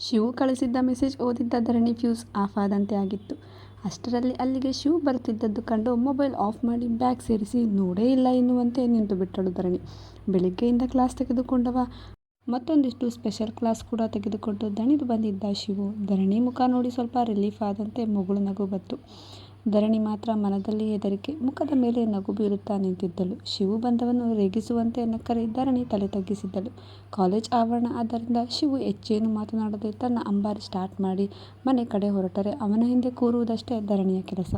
ಶಿವು ಕಳಿಸಿದ್ದ ಮೆಸೇಜ್ ಓದಿದ್ದ Dharani fuse off ಆದಂತೆ ಆಗಿತ್ತು. ಅಷ್ಟರಲ್ಲಿ ಅಲ್ಲಿಗೆ ಶಿವು ಬರ್ತಿದ್ದದ್ದು ಕಂಡು ಮೊಬೈಲ್ ಆಫ್ ಮಾಡಿ ಬ್ಯಾಗ್ ಸೇರಿಸಿ ನೋಡೇ ಇಲ್ಲ ಎನ್ನುವಂತೆ ನಿಂತು ಬಿಟ್ಟಳು ಧರಣಿ. ಬೆಳಿಗ್ಗೆಯಿಂದ ಕ್ಲಾಸ್ ತೆಗೆದುಕೊಂಡವ. ಮತ್ತೊಂದಿಷ್ಟು ಸ್ಪೆಷಲ್ ಕ್ಲಾಸ್ ಕೂಡ ತೆಗೆದುಕೊಂಡು ದಣಿದು ಬಂದಿದ್ದ ಶಿವು ಧರಣಿ ಮುಖ ನೋಡಿ ಸ್ವಲ್ಪ ರಿಲೀಫ್ ಆದಂತೆ ಮಗಳು ನಗು ಬಂತು ಧರಣಿ ಮಾತ್ರ ಮನದಲ್ಲಿ ಹೆದರಿಕೆ, ಮುಖದ ಮೇಲೆ ನಗು ಬೀರುತ್ತಾ ನಿಂತಿದ್ದಳು. ಶಿವು ಬಂದವನು ರೇಗಿಸುವಂತೆ ನಕ್ಕರೆ ಧರಣಿ ತಲೆ ತಗ್ಗಿಸಿದ್ದಳು. ಕಾಲೇಜ್ ಆವರಣ ಆದ್ದರಿಂದ ಶಿವು ಹೆಚ್ಚೇನು ಮಾತನಾಡದೆ ತನ್ನ ಅಂಬಾರಿ ಸ್ಟಾರ್ಟ್ ಮಾಡಿ ಮನೆ ಕಡೆ ಹೊರಟರೆ, ಅವನ ಹಿಂದೆ ಕೂರುವುದಷ್ಟೇ ಧರಣಿಯ ಕೆಲಸ.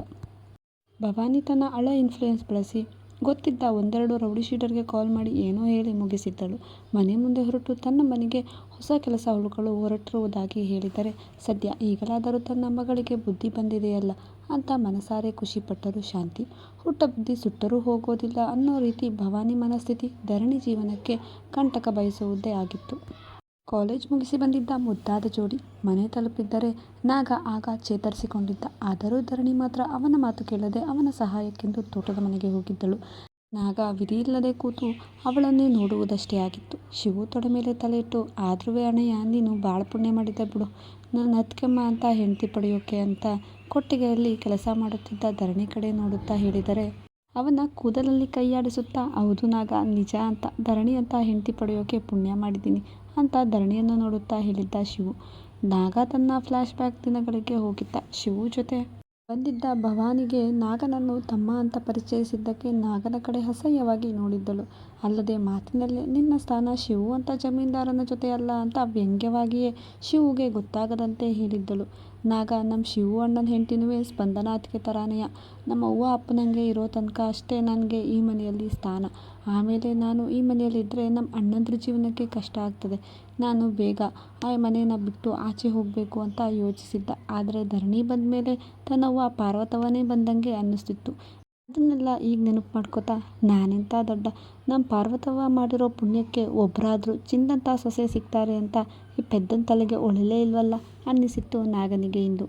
ಭವಾನಿ ತನ್ನ ಅಳ ಇನ್ಫ್ಲೂಯೆನ್ಸ್ ಬಳಸಿ ಗೊತ್ತಿದ್ದ ಒಂದೆರಡು ರೌಡಿ ಶೀಟರ್ಗೆ ಕಾಲ್ ಮಾಡಿ ಏನೋ ಹೇಳಿ ಮುಗಿಸಿದ್ದಳು. ಮನೆ ಮುಂದೆ ಹೊರಟು ತನ್ನ ಮನೆಗೆ ಹೊಸ ಕೆಲಸ ಹುಡುಕಲು ಹೊರಟಿರುವುದಾಗಿ ಹೇಳಿದರೆ, ಸದ್ಯ ಈಗಲಾದರೂ ತನ್ನ ಮಗಳಿಗೆ ಬುದ್ಧಿ ಬಂದಿದೆಯಲ್ಲ ಅಂತ ಮನಸಾರೆ ಖುಷಿಪಟ್ಟರು ಶಾಂತಿ. ಹುಟ್ಟ ಬುದ್ಧಿ ಸುಟ್ಟರೂ ಹೋಗೋದಿಲ್ಲ ಅನ್ನೋ ರೀತಿ ಭವಾನಿ ಮನಸ್ಥಿತಿ ಧರಣಿ ಜೀವನಕ್ಕೆ ಕಂಟಕ ಬಯಸುವುದೇ ಆಗಿತ್ತು. ಕಾಲೇಜ್ ಮುಗಿಸಿ ಬಂದಿದ್ದ ಮುದ್ದಾದ ಜೋಡಿ ಮನೆ ತಲುಪಿದ್ದರೆ ನಾಗ ಆಗ ಚೇತರಿಸಿಕೊಂಡಿದ್ದ ಆದರೂ ಧರಣಿ ಮಾತ್ರ ಅವನ ಮಾತು ಕೇಳದೆ ಅವನ ಸಹಾಯಕ್ಕೆಂದು ತೋಟದ ಮನೆಗೆ ಹೋಗಿದ್ದಳು. ನಾಗ ವಿಧಿಯಿಲ್ಲದೆ ಕೂತು ಅವಳನ್ನೇ ನೋಡುವುದಷ್ಟೇ ಆಗಿತ್ತು. ಶಿವು ತೊಡೆ ಮೇಲೆ ತಲೆ ಇಟ್ಟು ಆದ್ರೂ ಅಣ್ಣಯ್ಯ, ನೀನು ಭಾಳ ಪುಣ್ಯ ಮಾಡಿದ್ದೆ ಬಿಡು. ನನ್ನ ಅತ್ಕೆಮ್ಮ ಅಂತ ಹೆಂಡತಿ ಪಡೆಯೋಕೆ ಅಂತ ಕೊಟ್ಟಿಗೆಯಲ್ಲಿ ಕೆಲಸ ಮಾಡುತ್ತಿದ್ದ ಧರಣಿ ಕಡೆ ನೋಡುತ್ತಾ ಹೇಳಿದರೆ ಅವನ ಕೂದಲಲ್ಲಿ ಕೈಯಾಡಿಸುತ್ತಾ, ಹೌದು ನಾಗ, ನಿಜ ಅಂತ, ಧರಣಿ ಅಂತ ಹೆಂಡತಿ ಪಡೆಯೋಕೆ ಪುಣ್ಯ ಮಾಡಿದ್ದೀನಿ ಅಂತ ಧರಣಿಯನ್ನು ನೋಡುತ್ತಾ ಹೇಳಿದ್ದ ಶಿವು. ನಾಗ ತನ್ನ ಫ್ಲ್ಯಾಶ್ ಬ್ಯಾಕ್ ದಿನಗಳಿಗೆ ಹೋಗಿದ್ದ. ಶಿವು ಜೊತೆ ಬಂದಿದ್ದ ಭವಾನಿಗೆ ನಾಗನನ್ನು ತಮ್ಮ ಅಂತ ಪರಿಚಯಿಸಿದ್ದಕ್ಕೆ ನಾಗನ ಕಡೆ ಅಸಹ್ಯವಾಗಿ ನೋಡಿದ್ದಳು. ಅಲ್ಲದೆ ಮಾತಿನಲ್ಲಿ, ನಿನ್ನ ಸ್ಥಾನ ಶಿವು ಅಂತ ಜಮೀನ್ದಾರನ ಜೊತೆ ಅಲ್ಲ ಅಂತ ವ್ಯಂಗ್ಯವಾಗಿಯೇ ಶಿವುಗೆ ಗೊತ್ತಾಗದಂತೆ ಹೇಳಿದ್ದಳು. ನಾಗ ನಮ್ಮ ಶಿವು ಅಣ್ಣನ ಹೆಂಡತಿನೂ ಸ್ಪಂದನ ಅತ್ತಿಗೆ ಥರಾನೆಯ ನಮ್ಮ ಅವ್ವ ಅಪ್ಪನಂಗೆ ಇರೋ ತನಕ ಅಷ್ಟೇ ನನಗೆ ಈ ಮನೆಯಲ್ಲಿ ಸ್ಥಾನ. ಆಮೇಲೆ ನಾನು ಈ ಮನೆಯಲ್ಲಿದ್ದರೆ ನಮ್ಮ ಅಣ್ಣಂದ್ರ ಜೀವನಕ್ಕೆ ಕಷ್ಟ ಆಗ್ತದೆ. ನಾನು ಬೇಗ ಆ ಮನೇನ ಬಿಟ್ಟು ಆಚೆ ಹೋಗಬೇಕು ಅಂತ ಯೋಚಿಸಿದ್ದ. ಆದರೆ ಧರಣಿ ಬಂದ ಮೇಲೆ ತನ್ನವ್ವ ಪಾರ್ವತವನೇ ಬಂದಂಗೆ ಅನ್ನಿಸ್ತಿತ್ತು. ಅದನ್ನೆಲ್ಲ ಈಗ ನೆನಪು ಮಾಡ್ಕೋತಾ ನಾನೆಂಥ ದೊಡ್ಡ ನಮ್ಮ ಪಾರ್ವತವ್ವ ಮಾಡಿರೋ ಪುಣ್ಯಕ್ಕೆ ಒಬ್ಬರಾದ್ರೂ ಚಿನ್ನದಂಥ ಸೊಸೆ ಸಿಗ್ತಾರೆ ಅಂತ ಈ ಪೆದ್ದನ ತಲೆಗೆ ಹೊಳಿಲೇ ಇಲ್ವಲ್ಲ ಅನ್ನಿಸಿತ್ತು ನಾಗನಿಗೆ ಇಂದು.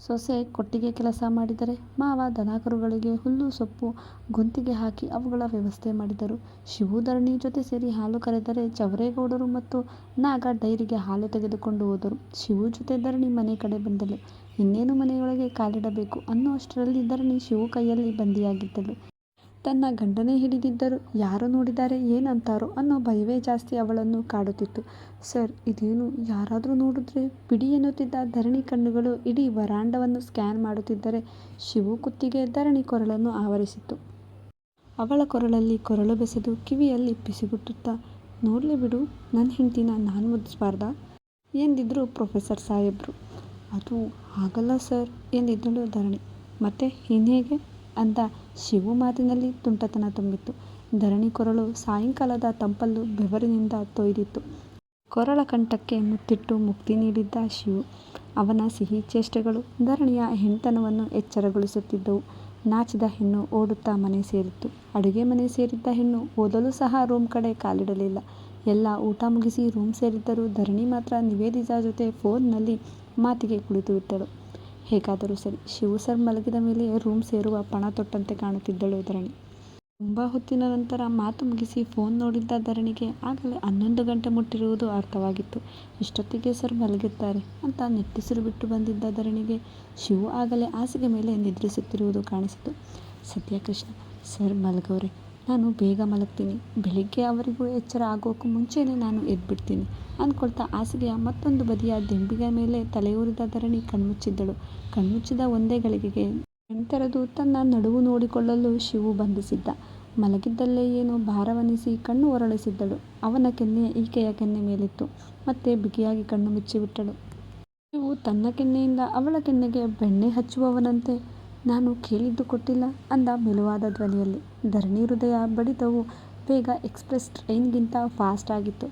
ಸೊಸೆ ಕೊಟ್ಟಿಗೆ ಕೆಲಸ ಮಾಡಿದರೆ ಮಾವ ದನಕರುಗಳಿಗೆ ಹುಲ್ಲು, ಸೊಪ್ಪು, ಗುಂತಿಗೆ ಹಾಕಿ ಅವುಗಳ ವ್ಯವಸ್ಥೆ ಮಾಡಿದರು. ಶಿವಧರಣಿ ಜೊತೆ ಸೇರಿ ಹಾಲು ಕರೆದರೆ ಚವರೇಗೌಡರು ಮತ್ತು ನಾಗ ಡೈರಿಗೆ ಹಾಲು ತೆಗೆದುಕೊಂಡು ಹೋದರು. ಶಿವು ಜೊತೆ ಧರಣಿ ಮನೆ ಕಡೆ ಬಂದಳು. ಇನ್ನೇನು ಮನೆಯೊಳಗೆ ಕಾಲಿಡಬೇಕು ಅನ್ನೋ ಅಷ್ಟರಲ್ಲಿ ಧರಣಿ ಶಿವು ಕೈಯಲ್ಲಿ ಬಂದಿಯಾಗಿದ್ದಳು. ತನ್ನ ಗಂಡನೇ ಹಿಡಿದಿದ್ದರು ಯಾರು ನೋಡಿದರೆ ಏನಂತಾರೋ ಅನ್ನೋ ಭಯವೇ ಜಾಸ್ತಿ ಅವಳನ್ನು ಕಾಡುತ್ತಿತ್ತು. ಸರ್, ಇದೇನು ಯಾರಾದರೂ ನೋಡಿದ್ರೆ ಬಿಡಿ ಎನ್ನುತ್ತಿದ್ದ ಧರಣಿ ಕಣ್ಣುಗಳು ಇಡೀ ವರಾಂಡವನ್ನು ಸ್ಕ್ಯಾನ್ ಮಾಡುತ್ತಿದ್ದರೆ ಶಿವು ಕುತ್ತಿಗೆ ಧರಣಿ ಕೊರಳನ್ನು ಆವರಿಸಿತ್ತು. ಅವಳ ಕೊರಳಲ್ಲಿ ಕೊರಳು ಬೆಸೆದು ಕಿವಿಯಲ್ಲಿ ಪಿಸಿಗುಟ್ಟುತ್ತಾ, ನೋಡಲಿ ಬಿಡು ನನ್ನ ಹೆಂಡತಿನ ನಾನು ಮುದ್ದಿಸಬಾರ್ದಾ? ಎಂದಿದ್ರು ಪ್ರೊಫೆಸರ್ ಸಾಹೇಬ್ರು. ಅದು ಆಗಲ್ಲ ಸರ್ ಎಂದಿದ್ದಳು ಧರಣಿ. ಮತ್ತೆ ಇನ್ಹೇಗೆ ಅಂದ ಶಿವು ಮಾತಿನಲ್ಲಿ ತುಂಟತನ ತುಂಬಿತ್ತು. ಧರಣಿ ಕೊರಳು ಸಾಯಂಕಾಲದ ತಂಪಲ್ಲೂ ಬೆವರಿನಿಂದ ತೊಯ್ದಿತ್ತು. ಕೊರಳ ಕಂಠಕ್ಕೆ ಮುತ್ತಿಟ್ಟು ಮುಕ್ತಿ ನೀಡಿದ್ದ ಶಿವು, ಅವನ ಸಿಹಿ ಚೇಷ್ಟೆಗಳು ಧರಣಿಯ ಹೆಣ್ತನವನ್ನು ಎಚ್ಚರಗೊಳಿಸುತ್ತಿದ್ದವು. ನಾಚಿದ ಹೆಣ್ಣು ಓಡುತ್ತಾ ಮನೆ ಸೇರಿತ್ತು. ಅಡುಗೆ ಮನೆ ಸೇರಿದ್ದ ಹೆಣ್ಣು ಓದಲು ಸಹ ರೂಮ್ ಕಡೆ ಕಾಲಿಡಲಿಲ್ಲ. ಎಲ್ಲ ಊಟ ಮುಗಿಸಿ ರೂಮ್ ಸೇರಿದ್ದರೂ ಧರಣಿ ಮಾತ್ರ ನಿವೇದಿತಾ ಜೊತೆ ಫೋನ್ನಲ್ಲಿ ಮಾತಿಗೆ ಕುಳಿತು ಬಿಟ್ಟಳು ಹೇಗಾದರೂ ಸರಿ, ಶಿವು ಸರ್ ಮಲಗಿದ ಮೇಲೆ ರೂಮ್ ಸೇರುವ ಪಣ ತೊಟ್ಟಂತೆ ಕಾಣುತ್ತಿದ್ದಳು ಧರಣಿ. ತುಂಬ ಹೊತ್ತಿನ ನಂತರ ಮಾತು ಮುಗಿಸಿ ಫೋನ್ ನೋಡಿದ್ದ ಧರಣಿಗೆ ಆಗಲೇ ಹನ್ನೊಂದು ಗಂಟೆ ಮುಟ್ಟಿರುವುದು ಅರ್ಥವಾಗಿತ್ತು. ಇಷ್ಟೊತ್ತಿಗೆ ಸರ್ ಮಲಗಿದ್ದಾರೆ ಅಂತ ನಿಟ್ಟಿಸಿರು ಬಿಟ್ಟು ಬಂದಿದ್ದ ಧರಣಿಗೆ ಶಿವು ಆಗಲೇ ಹಾಸಿಗೆ ಮೇಲೆ ನಿದ್ರಿಸುತ್ತಿರುವುದು ಕಾಣಿಸಿತು. ಸತ್ಯಕೃಷ್ಣ, ಸರ್ ಮಲಗವ್ರೆ ನಾನು ಬೇಗ ಮಲಗ್ತೀನಿ. ಬೆಳಿಗ್ಗೆ ಅವರಿಗೂ ಎಚ್ಚರ ಆಗೋಕ್ಕೂ ಮುಂಚೆಯೇ ನಾನು ಎದ್ಬಿಡ್ತೀನಿ. ಅಂದ್ಕೊಳ್ತಾ ಹಾಸಿಗೆಯ ಮತ್ತೊಂದು ಬದಿಯ ದಿಂಬಿಗೆ ಮೇಲೆ ತಲೆಯೂರಿದ ಧರಣಿ ಕಣ್ಮುಚ್ಚಿದ್ದಳು. ಕಣ್ಮುಚ್ಚಿದ ಒಂದೇ ಗಳಿಗೆಗೆ ಕಣ್ತೆರೆದು ತನ್ನ ನಡುವು ನೋಡಿಕೊಳ್ಳಲು ಶಿವು ಬಂಧಿಸಿದ್ದ. ಮಲಗಿದ್ದಲ್ಲೇ ಏನೋ ಭಾರವನಿಸಿ ಕಣ್ಣು ಹೊರಳಿಸಿದ್ದಳು ಅವನ ಕೆನ್ನೆ ಈಕೆಯ ಕೆನ್ನೆ ಮೇಲಿತ್ತು. ಮತ್ತೆ ಬಿಗಿಯಾಗಿ ಕಣ್ಣು ಮುಚ್ಚಿಬಿಟ್ಟಳು. ಶಿವು ತನ್ನ ಕೆನ್ನೆಯಿಂದ ಅವಳ ಕೆನ್ನೆಗೆ ಬೆಣ್ಣೆ ಹಚ್ಚುವವನಂತೆ ನಾನು ಕೇಳಿದ್ದು ಕೊಟ್ಟಿಲ್ಲ ಅಂದ ಮೆಲುವಾದ ಧ್ವನಿಯಲ್ಲಿ. ಧರಣಿ ಹೃದಯ ಬಡಿತವು ಬೇಗ ಎಕ್ಸ್ಪ್ರೆಸ್ ಟ್ರೈನ್ಗಿಂತ ಫಾಸ್ಟ್ ಆಗಿತ್ತು.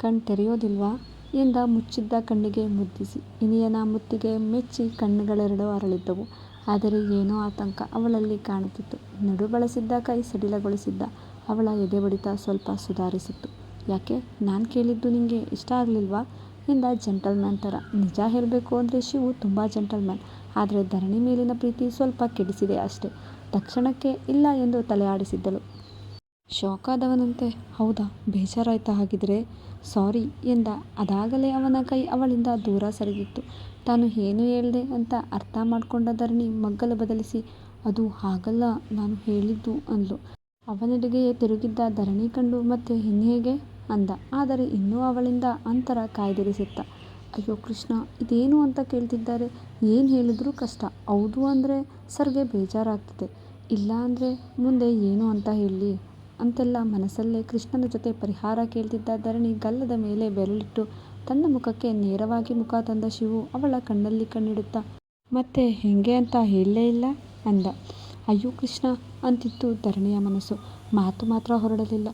ಕಣ್ ತೆರೆಯೋದಿಲ್ವಾ? ಎಂದ ಮುಚ್ಚಿದ್ದ ಕಣ್ಣಿಗೆ ಮುದ್ದಿಸಿ. ಇನಿಯನ ಮುತ್ತಿಗೆ ಮೆಚ್ಚಿ ಕಣ್ಣುಗಳೆರಡು ಅರಳಿದ್ದವು. ಆದರೆ ಏನೋ ಆತಂಕ ಅವಳಲ್ಲಿ ಕಾಣುತ್ತಿತ್ತು. ನಡು ಬಳಸಿದ್ದ ಕೈ ಸಡಿಲಗೊಳಿಸಿದ್ದ. ಅವಳ ಎದೆ ಬಡಿತ ಸ್ವಲ್ಪ ಸುಧಾರಿಸಿತ್ತು. ಯಾಕೆ? ನಾನು ಕೇಳಿದ್ದು ನಿಮಗೆ ಇಷ್ಟ ಆಗಲಿಲ್ವಾ? ಎಂದ ಜೆಂಟಲ್ಮ್ಯಾನ್ ಥರ. ನಿಜ ಹೇಳಬೇಕು ಅಂದರೆ ಶಿವು ತುಂಬ ಜೆಂಟಲ್ಮ್ಯಾನ್. ಆದರೆ ಧರಣಿ ಮೇಲಿನ ಪ್ರೀತಿ ಸ್ವಲ್ಪ ಕೆಡಿಸಿದೆ ಅಷ್ಟೇ. ತಕ್ಷಣಕ್ಕೆ ಇಲ್ಲ ಎಂದು ತಲೆ ಆಡಿಸಿದ್ದಳು ಶಾಕ್ ಆದವನಂತೆ, ಹೌದಾ? ಬೇಜಾರಾಯ್ತಾ ಹಾಗಿದ್ರೆ? ಸಾರಿ ಎಂದ. ಅದಾಗಲೇ ಅವನ ಕೈ ಅವಳಿಂದ ದೂರ ಸರಿದಿತ್ತು. ತಾನು ಏನು ಹೇಳಿದೆ ಅಂತ ಅರ್ಥ ಮಾಡಿಕೊಂಡ ಧರಣಿ ಮಗ್ಗಲು ಬದಲಿಸಿ, ಅದು ಹಾಗಲ್ಲ, ನಾನು ಹೇಳಿದ್ದು ಅಂದ್ಲು. ಅವನೆಡೆಗೆಯೇ ತಿರುಗಿದ್ದ ಧರಣಿ ಕಂಡು ಮತ್ತೆ ಇನ್ನೇಗೆ ಅಂದ. ಆದರೆ ಇನ್ನೂ ಅವಳಿಂದ ಅಂತರ ಕಾಯ್ದಿರಿಸಿತ್ತ. ಅಯ್ಯೋ ಕೃಷ್ಣ, ಇದೇನು ಅಂತ ಕೇಳ್ತಿದ್ದಾರೆ? ಏನು ಹೇಳಿದ್ರೂ ಕಷ್ಟ. ಹೌದು ಅಂದರೆ ಸರ್ಗೆ ಬೇಜಾರಾಗ್ತಿದೆ. ಇಲ್ಲ ಅಂದರೆ ಮುಂದೆ ಏನು ಅಂತ ಹೇಳಿ? ಅಂತೆಲ್ಲ ಮನಸ್ಸಲ್ಲೇ ಕೃಷ್ಣನ ಜೊತೆ ಪರಿಹಾರ ಕೇಳ್ತಿದ್ದ ಧರಣಿ ಗಲ್ಲದ ಮೇಲೆ ಬೆರಳಿಟ್ಟು ತನ್ನ ಮುಖಕ್ಕೆ ನೇರವಾಗಿ ಮುಖ ತಂದ ಶಿವು ಅವಳ ಕಣ್ಣಲ್ಲಿ ಕಣ್ಣಿಡುತ್ತಾ, ಮತ್ತೆ ಹೆಂಗೆ ಅಂತ ಹೇಳಲೇ ಇಲ್ಲ ಅಂದ. ಅಯ್ಯೋ ಕೃಷ್ಣ, ಅಂತಿತ್ತು ಧರಣಿಯ ಮನಸ್ಸು. ಮಾತು ಮಾತ್ರ ಹೊರಡಲಿಲ್ಲ.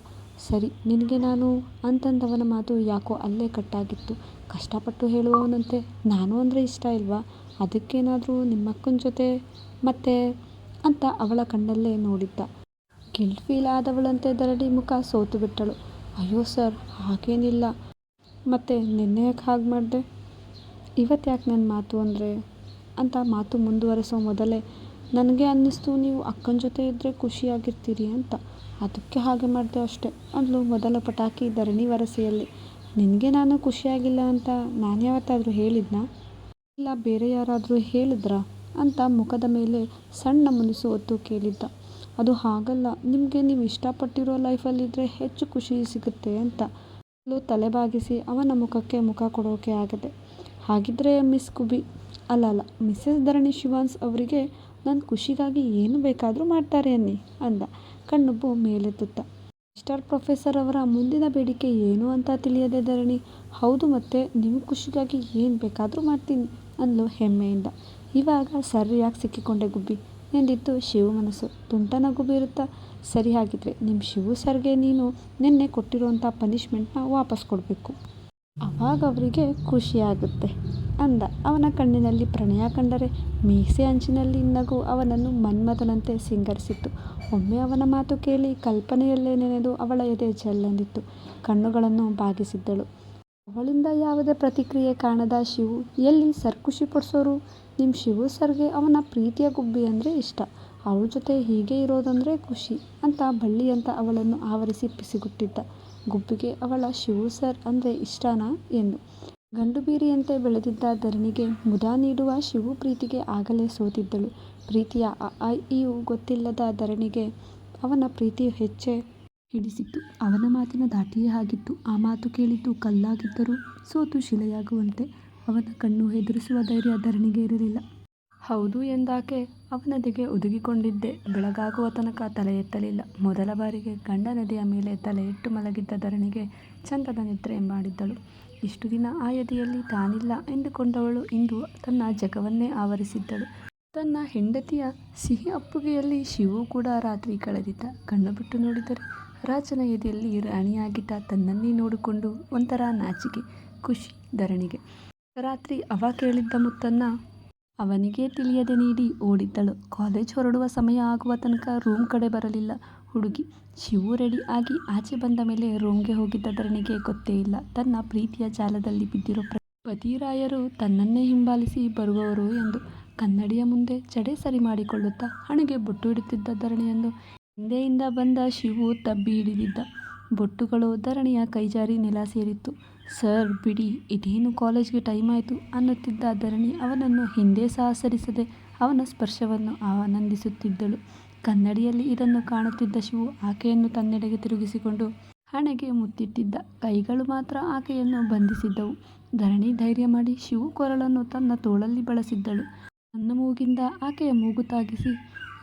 ಸರಿ, ನಿನಗೆ ನಾನು ಅಂತಂದವನ ಮಾತು ಯಾಕೋ ಅಲ್ಲೇ ಕಟ್ಟಾಗಿತ್ತು. ಕಷ್ಟಪಟ್ಟು ಹೇಳುವವನಂತೆ ನಾನು ಅಂದರೆ ಇಷ್ಟ ಇಲ್ವಾ? ಅದಕ್ಕೇನಾದರೂ ನಿಮ್ಮಕ್ಕನ ಜೊತೆ ಮತ್ತೆ ಅಂತ ಅವಳ ಕಣ್ಣಲ್ಲೇ ನೋಡಿದ್ದ. ಗಿಲ್ಟ್ ಫೀಲ್ ಆದವಳಂತೆ ದರಡಿ ಮುಖ ಸೋತು ಬಿಟ್ಟಳು. ಅಯ್ಯೋ ಸರ್, ಹಾಗೇನಿಲ್ಲ. ಮತ್ತೆ ನಿನ್ನೆ ಯಾಕೆ ಹಾಗೆ ಮಾಡಿದೆ? ಇವತ್ತು ಯಾಕೆ ನನ್ನ ಮಾತು ಅಂದರೆ? ಅಂತ ಮಾತು ಮುಂದುವರೆಸೋ ಮೊದಲೇ ನನಗೆ ಅನ್ನಿಸ್ತು, ನೀವು ಅಕ್ಕನ ಜೊತೆ ಇದ್ದರೆ ಖುಷಿಯಾಗಿರ್ತೀರಿ ಅಂತ. ಅದಕ್ಕೆ ಹಾಗೆ ಮಾಡಿದೆ ಅಷ್ಟೆ ಅಂದಳು ಮೊದಲ ಪಟಾಕಿ ಧರಣಿ ವರಸೆಯಲ್ಲಿ. ನಿನಗೆ ನಾನು ಖುಷಿಯಾಗಿಲ್ಲ ಅಂತ ನಾನು ಯಾವತ್ತಾದರೂ ಹೇಳಿದ್ನಾ? ಇಲ್ಲ, ಬೇರೆ ಯಾರಾದರೂ ಹೇಳಿದ್ರಾ? ಅಂತ ಮುಖದ ಮೇಲೆ ಸಣ್ಣ ಮುನಿಸು ಹೊತ್ತು ಕೇಳಿದ್ದ. ಅದು ಹಾಗಲ್ಲ, ನಿಮಗೆ ನೀವು ಇಷ್ಟಪಟ್ಟಿರೋ ಲೈಫಲ್ಲಿದ್ದರೆ ಹೆಚ್ಚು ಖುಷಿ ಸಿಗುತ್ತೆ ಅಂತ. ತಲೆ ಬಾಗಿಸಿ ಅವನ ಮುಖಕ್ಕೆ ಮುಖ ಕೊಡೋಕೆ ಆಗದೆ, ಹಾಗಿದ್ರೆ ಮಿಸ್ ಕುಬಿ, ಅಲ್ಲ ಅಲ್ಲ ಮಿಸ್ಸಸ್ ಧರಣಿ ಶಿವಾನ್ಸ್ ಅವರಿಗೆ ನನ್ನ ಖುಷಿಗಾಗಿ ಏನು ಬೇಕಾದರೂ ಮಾಡ್ತಾರೆ ಅನ್ನಿ ಅಂದ. ಕಣ್ಣುಬ್ಬು ಮೇಲೆತ್ತುತ್ತ. ಮಿಸ್ಟರ್ ಪ್ರೊಫೆಸರ್ ಅವರ ಮುಂದಿನ ಬೇಡಿಕೆ ಏನು ಅಂತ ತಿಳಿಯದೆ ಧರಣಿ. ಹೌದು ಮತ್ತೆ, ನಿಮ್ಮ ಖುಷಿಗಾಗಿ ಏನು ಬೇಕಾದರೂ ಮಾಡ್ತೀನಿ ಅಂದ್ಲು ಹೆಮ್ಮೆಯಿಂದ. ಇವಾಗ ಸರಿಯಾಗಿ ಸಿಕ್ಕಿಕೊಂಡೆ ಗುಬ್ಬಿ. ಎಂದಿತ್ತು ಶಿವು ಮನಸ್ಸು. ತುಂಟನ ಗುಬ್ಬಿ ಇರುತ್ತಾ ಸರಿ ಹಾಗಿದ್ರೆ ನಿಮ್ಮ ಶಿವು ಸರ್ಗೆ ನೀನು ನಿನ್ನೆ ಕೊಟ್ಟಿರುವಂಥ ಪನಿಷ್ಮೆಂಟ್ನ ವಾಪಸ್ ಕೊಡಬೇಕು. ಅವಾಗ ಅವರಿಗೆ ಖುಷಿಯಾಗುತ್ತೆ ಅಂದ ಅವನ ಕಣ್ಣಿನಲ್ಲಿ ಪ್ರಣಯ ಕಂಡರೆ ಮೀಸೆ ಅಂಚಿನಲ್ಲಿ ನಗು ಅವನನ್ನು ಮನ್ಮಥನಂತೆ ಸಿಂಗರಿಸಿತ್ತು. ಒಮ್ಮೆ ಅವನ ಮಾತು ಕೇಳಿ ಕಲ್ಪನೆಯಲ್ಲೇ ನೆನೆದು ಅವಳ ಎದೆ ಜಲ್ಲಂದಿತ್ತು ಕಣ್ಣುಗಳನ್ನು ಬಾಗಿಸಿದ್ದಳು. ಅವಳಿಂದ ಯಾವುದೇ ಪ್ರತಿಕ್ರಿಯೆ ಕಾಣದ ಶಿವು, ಎಲ್ಲಿ ಸರ್ ಖುಷಿ ಪಡಿಸೋರು? ನಿಮ್ಮ ಶಿವು ಸರ್ಗೆ ಅವನ ಪ್ರೀತಿಯ ಗುಬ್ಬಿ ಅಂದರೆ ಇಷ್ಟ. ಅವಳ ಜೊತೆ ಹೀಗೆ ಇರೋದಂದರೆ ಖುಷಿ ಅಂತ ಬಳ್ಳಿಯಂತ ಅವಳನ್ನು ಆವರಿಸಿ ಪಿಸಿಗುಟ್ಟಿದ್ದ. ಗುಬ್ಬಿಗೆ ಅವಳ ಶಿವು ಸರ್ ಅಂದರೆ ಇಷ್ಟನಾ? ಎಂದು. ಗಂಡು ಬೀರಿಯಂತೆ ಬೆಳೆದಿದ್ದ ಧರಣಿಗೆ ಮುದ ನೀಡುವ ಶಿವು ಪ್ರೀತಿಗೆ ಆಗಲೇ ಸೋತಿದ್ದಳು. ಪ್ರೀತಿಯ ಅ ಆ ಗೊತ್ತಿಲ್ಲದ ಧರಣಿಗೆ ಅವನ ಪ್ರೀತಿ ಹೆಚ್ಚೇ ಹಿಡಿಸಿತ್ತು. ಅವನ ಮಾತಿನ ದಾಟಿಯೇ ಆಗಿತ್ತು. ಆ ಮಾತು ಕೇಳಿದ್ದು ಕಲ್ಲಾಗಿದ್ದರೂ ಸೋತು ಶಿಲೆಯಾಗುವಂತೆ ಅವನ ಕಣ್ಣು ಎದುರಿಸುವ ಧೈರ್ಯ ಧರಣಿಗೆ ಇರಲಿಲ್ಲ. ಹೌದು ಎಂದಾಕೆ ಅವನದೆಗೆ ಒದಗಿಕೊಂಡಿದ್ದೆ. ಬೆಳಗಾಗುವ ತನಕ ತಲೆ ಎತ್ತಲಿಲ್ಲ. ಮೊದಲ ಬಾರಿಗೆ ಗಂಡ ನದಿಯ ಮೇಲೆ ತಲೆ ಇಟ್ಟು ಮಲಗಿದ್ದ ಧರಣಿಗೆ ಚಂದದ ನಿದ್ರೆ ಮಾಡಿದ್ದಳು. ಇಷ್ಟು ದಿನ ಆ ಎದೆಯಲ್ಲಿ ತಾನಿಲ್ಲ ಎಂದುಕೊಂಡವಳು ಇಂದು ತನ್ನ ಜಗವನ್ನೇ ಆವರಿಸಿದ್ದಳು. ತನ್ನ ಹೆಂಡತಿಯ ಸಿಹಿ ಅಪ್ಪುಗೆಯಲ್ಲಿ ಶಿವು ಕೂಡ ರಾತ್ರಿ ಕಳೆದಿದ್ದ. ಕಣ್ಣು ಬಿಟ್ಟು ನೋಡಿದರೆ ರಾಜನ ಎದೆಯಲ್ಲಿ ರಾಣಿಯಾಗಿದ್ದ ತನ್ನನ್ನೇ ನೋಡಿಕೊಂಡು ಒಂಥರ ನಾಚಿಕೆ, ಖುಷಿ, ಧರಣಿಗೆ. ರಾತ್ರಿ ಅವ ಕೇಳಿದ್ದ ಮುತ್ತನ್ನು ಅವನಿಗೇ ತಿಳಿಯದೆ ನೀಡಿ ಓಡಿದ್ದಳು. ಕಾಲೇಜ್ ಹೊರಡುವ ಸಮಯ ಆಗುವ ತನಕ ರೂಮ್ ಕಡೆ ಬರಲಿಲ್ಲ. ಹುಡುಗಿ ಶಿವು ರೆಡಿ ಆಗಿ ಆಚೆ ಬಂದ ಮೇಲೆ ರೂಮ್ಗೆ ಹೋಗಿದ್ದ ಧರಣಿಗೆ ಗೊತ್ತೇ ಇಲ್ಲ. ತನ್ನ ಪ್ರೀತಿಯ ಜಾಲದಲ್ಲಿ ಬಿದ್ದಿರೋ ಪತಿರಾಯರು ತನ್ನನ್ನೇ ಹಿಂಬಾಲಿಸಿ ಬರುವವರು ಎಂದು ಕನ್ನಡಿಯ ಮುಂದೆ ಜಡೆ ಸರಿ ಮಾಡಿಕೊಳ್ಳುತ್ತಾ ಹಣೆಗೆ ಬೊಟ್ಟು ಇಡುತ್ತಿದ್ದ ಧರಣಿಯನ್ನು ಹಿಂದೆಯಿಂದ ಬಂದ ಶಿವು ತಬ್ಬಿ ಹಿಡಿದಿದ್ದ. ಬೊಟ್ಟುಗಳು ಧರಣಿಯ ಕೈಜಾರಿ ನೆಲ ಸೇರಿತ್ತು. ಸರ್, ಬಿಡಿ, ಇದೇನು ಕಾಲೇಜ್ಗೆ ಟೈಮ್ ಆಯಿತು? ಅನ್ನುತ್ತಿದ್ದ ಧರಣಿ ಅವನನ್ನು ಹಿಂದೆ ಸಹ ಸರಿಸದೆ ಅವನ ಸ್ಪರ್ಶವನ್ನು ಆನಂದಿಸುತ್ತಿದ್ದಳು. ಕನ್ನಡಿಯಲ್ಲಿ ಇದನ್ನು ಕಾಣುತ್ತಿದ್ದ ಶಿವು ಆಕೆಯನ್ನು ತನ್ನೆಡೆಗೆ ತಿರುಗಿಸಿಕೊಂಡು ಹಣೆಗೆ ಮುತ್ತಿಟ್ಟಿದ್ದ. ಕೈಗಳು ಮಾತ್ರ ಆಕೆಯನ್ನು ಬಂಧಿಸಿದ್ದವು. ಧರಣಿ ಧೈರ್ಯ ಮಾಡಿ ಶಿವು ಕೊರಳನ್ನು ತನ್ನ ತೋಳಲ್ಲಿ ಬಳಸಿದ್ದಳು. ನನ್ನ ಮೂಗಿಂದ ಆಕೆಯ ಮೂಗು ತಾಗಿಸಿ,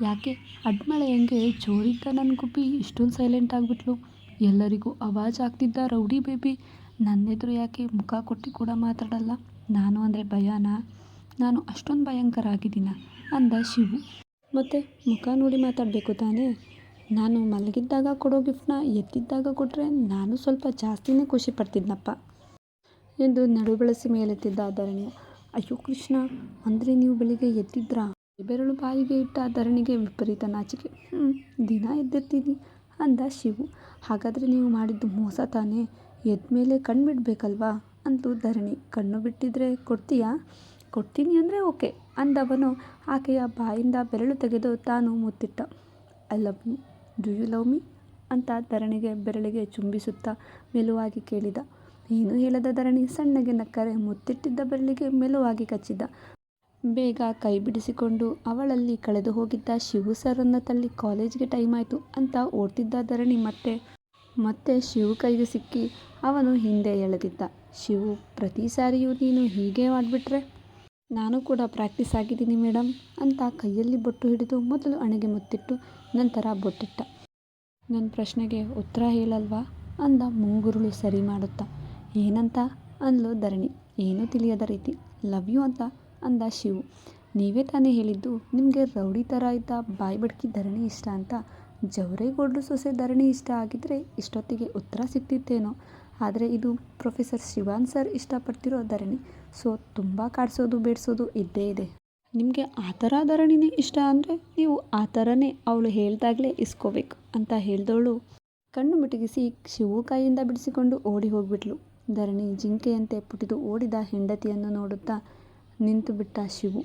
ಯಾಕೆ ಅಡ್ಮಳೆಯಂಗೆ ಜೋರಿದ್ದ ನನ್ನ ಗುಬ್ಬಿ, ಇಷ್ಟೊಂದು ಸೈಲೆಂಟ್ ಆಗಿಬಿಟ್ಲು. ಎಲ್ಲರಿಗೂ ಅವಾಜ್ ಆಗ್ತಿದ್ದ ರೌಡಿ ಬೇಬಿ. ನನ್ನೆದುರು ಯಾಕೆ ಮುಖ ಕೊಟ್ಟು ಕೂಡ ಮಾತಾಡಲ್ಲ? ನಾನು ಅಂದರೆ ಭಯನಾ? ನಾನು ಅಷ್ಟೊಂದು ಭಯಂಕರ ಆಗಿದ್ದೀನ? ಅಂದ ಶಿವು. ಮತ್ತು ಮುಖ ನೋಡಿ ಮಾತಾಡಬೇಕು ತಾನೇ? ನಾನು ಮಲಗಿದ್ದಾಗ ಕೊಡೋ ಗಿಫ್ಟ್ನ ಎತ್ತಿದ್ದಾಗ ಕೊಟ್ಟರೆ ನಾನು ಸ್ವಲ್ಪ ಜಾಸ್ತಿನೇ ಖುಷಿ ಪಡ್ತಿದ್ನಪ್ಪ. ಎಂದು ನಡು ಬೆಳೆಸಿ ಮೇಲೆತ್ತಿದ್ದ ಧರಣಿಯ. ಅಯ್ಯೋ ಕೃಷ್ಣ, ಅಂದರೆ ನೀವು ಬೆಳಿಗ್ಗೆ ಎತ್ತಿದ್ರಾ? ಬೆರಳು ಬಾಯಿಗೆ ಇಟ್ಟ ಧರಣಿಗೆ ವಿಪರೀತ ನಾಚಿಕೆ. ಹ್ಞೂ ದಿನ ಎದ್ದಿರ್ತೀನಿ ಅಂದ ಶಿವು. ಹಾಗಾದರೆ ನೀವು ಮಾಡಿದ್ದು ಮೋಸ ತಾನೇ? ಎದ್ದ ಮೇಲೆ ಕಣ್ಣು ಬಿಡಬೇಕಲ್ವಾ? ಅಂದ್ಲು ಧರಣಿ. ಕಣ್ಣು ಬಿಟ್ಟಿದ್ರೆ ಕೊಡ್ತೀಯಾ? ಕೊಡ್ತೀನಿ ಅಂದರೆ ಓಕೆ ಅಂದವನು ಆಕೆಯ ಬಾಯಿಂದ ಬೆರಳು ತೆಗೆದು ತಾನು ಮುತ್ತಿಟ್ಟ. I love you. Do you love me? ಅಂತ ಧರಣಿಗೆ ಬೆರಳಿಗೆ ಚುಂಬಿಸುತ್ತಾ ಮೆಲುವಾಗಿ ಕೇಳಿದ. ಏನೂ ಹೇಳದ ಧರಣಿ? ಸಣ್ಣಗೆ ನಕ್ಕರೆ ಮುತ್ತಿಟ್ಟಿದ್ದ ಬೆರಳಿಗೆ ಮೆಲುವಾಗಿ ಕಚ್ಚಿದ. ಬೇಗ ಕೈ ಬಿಡಿಸಿಕೊಂಡು ಅವಳಲ್ಲಿ ಕಳೆದು ಹೋಗಿದ್ದ ಶಿವು ಸರನ್ನು ತಳ್ಳಿ ಕಾಲೇಜ್ಗೆ ಟೈಮ್ ಆಯಿತು ಅಂತ ಓಡ್ತಿದ್ದ ಧರಣಿ ಮತ್ತೆ ಮತ್ತೆ ಶಿವು ಕೈಗೆ ಸಿಕ್ಕಿ ಅವನು ಹಿಂದೆ ಎಳೆದಿದ್ದ. ಶಿವು, ಪ್ರತಿ ಸಾರಿಯೂ ನೀನು ಹೀಗೆ ಮಾಡಿಬಿಟ್ರೆ ನಾನು ಕೂಡ ಪ್ರಾಕ್ಟೀಸ್ ಆಗಿದ್ದೀನಿ ಮೇಡಮ್ ಅಂತ ಕೈಯಲ್ಲಿ ಬೊಟ್ಟು ಹಿಡಿದು ಮೊದಲು ಅಣೆಗೆ ಮುತ್ತಿಟ್ಟು ನಂತರ ಬೊಟ್ಟಿಟ್ಟ. ನನ್ನ ಪ್ರಶ್ನೆಗೆ ಉತ್ತರ ಹೇಳಲ್ವಾ? ಅಂದ ಮುಂಗುರುಳು ಸರಿ ಮಾಡುತ್ತಾ. ಏನಂತ? ಅಂದ್ಲು ಧರಣಿ. ಏನೂ ತಿಳಿಯದ ರೀತಿ? ಲವ್ ಯು ಅಂತ ಅಂದ ಶಿವು. ನೀವೇ ತಾನೇ ಹೇಳಿದ್ದು, ನಿಮಗೆ ರೌಡಿ ಥರ ಇದ್ದ ಬಾಯಿ ಬಡ್ಕಿ ಧರಣಿ ಇಷ್ಟ ಅಂತ. ಜವರೇಗೌಡರು ಸೊಸೆ ಧರಣಿ ಇಷ್ಟ ಆಗಿದ್ದರೆ ಇಷ್ಟೊತ್ತಿಗೆ ಉತ್ತರ ಸಿಕ್ತಿತ್ತೇನೋ. ಆದರೆ ಇದು ಪ್ರೊಫೆಸರ್ ಶಿವಾನ್ ಸರ್ ಇಷ್ಟಪಡ್ತಿರೋ ಧರಣಿ. ಸೊ, ತುಂಬ ಕಾಡಿಸೋದು, ಬೇಡಿಸೋದು ಇದ್ದೇ ಇದೆ. ನಿಮಗೆ ಆ ಥರ ಧರಣಿನೇ ಇಷ್ಟ ಅಂದರೆ ನೀವು ಆ ಥರನೇ ಅವಳು ಹೇಳ್ದಾಗಲೇ ಇಸ್ಕೋಬೇಕು ಅಂತ ಹೇಳ್ದವಳು ಕಣ್ಣು ಮಿಟುಕಿಸಿ ಶಿವು ಕೈಯಿಂದ ಬಿಡಿಸಿಕೊಂಡು ಓಡಿ ಹೋಗ್ಬಿಟ್ಲು. ಧರಣಿ ಜಿಂಕೆಯಂತೆ ಪುಟಿದು ಓಡಿದ ಹೆಂಡತಿಯನ್ನು ನೋಡುತ್ತಾ ನಿಂತು ಬಿಟ್ಟ ಶಿವು.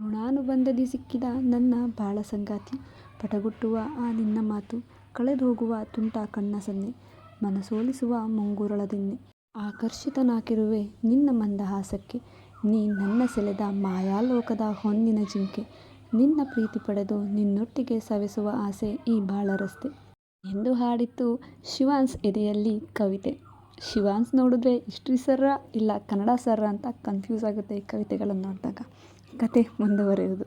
ಋಣಾನುಬಂಧದಿ ಸಿಕ್ಕಿದ ನನ್ನ ಬಾಳ ಸಂಗಾತಿ. ಪಟಗುಟ್ಟುವ ಆ ನಿನ್ನ ಮಾತು ಕಳೆದು ಹೋಗುವ ತುಂಟ ಕಣ್ಣ ಸನ್ನೆ, ಮನಸೋಲಿಸುವ ಮುಂಗುರಳದಿನ್ನೆ ಆಕರ್ಷಿತನಾಗಿರುವೆ ನಿನ್ನ ಮಂದಹಾಸಕ್ಕೆ, ನೀ ನನ್ನ ಸೆಳೆದ ಮಾಯಾಲೋಕದ ಹೊನ್ನಿನ ಜಿಂಕೆ. ನಿನ್ನ ಪ್ರೀತಿ ಪಡೆದು ನಿನ್ನೊಟ್ಟಿಗೆ ಸವೆಸುವ ಆಸೆ ಈ ಬಾಳ ರಸ್ತೆ ಎಂದು ಹಾಡಿತ್ತು ಶಿವಾನ್ಸ್ ಎದೆಯಲ್ಲಿ ಕವಿತೆ. ಶಿವಾನ್ಸ್ ನೋಡಿದ್ರೆ ಹಿಸ್ಟ್ರಿ ಸರ್ರ ಇಲ್ಲ ಕನ್ನಡ ಸರ್ರ ಅಂತ ಕನ್ಫ್ಯೂಸ್ ಆಗುತ್ತೆ ಈ ಕವಿತೆಗಳನ್ನು ನೋಡಿದಾಗ. ಕತೆ ಮುಂದುವರೆಯುವುದು.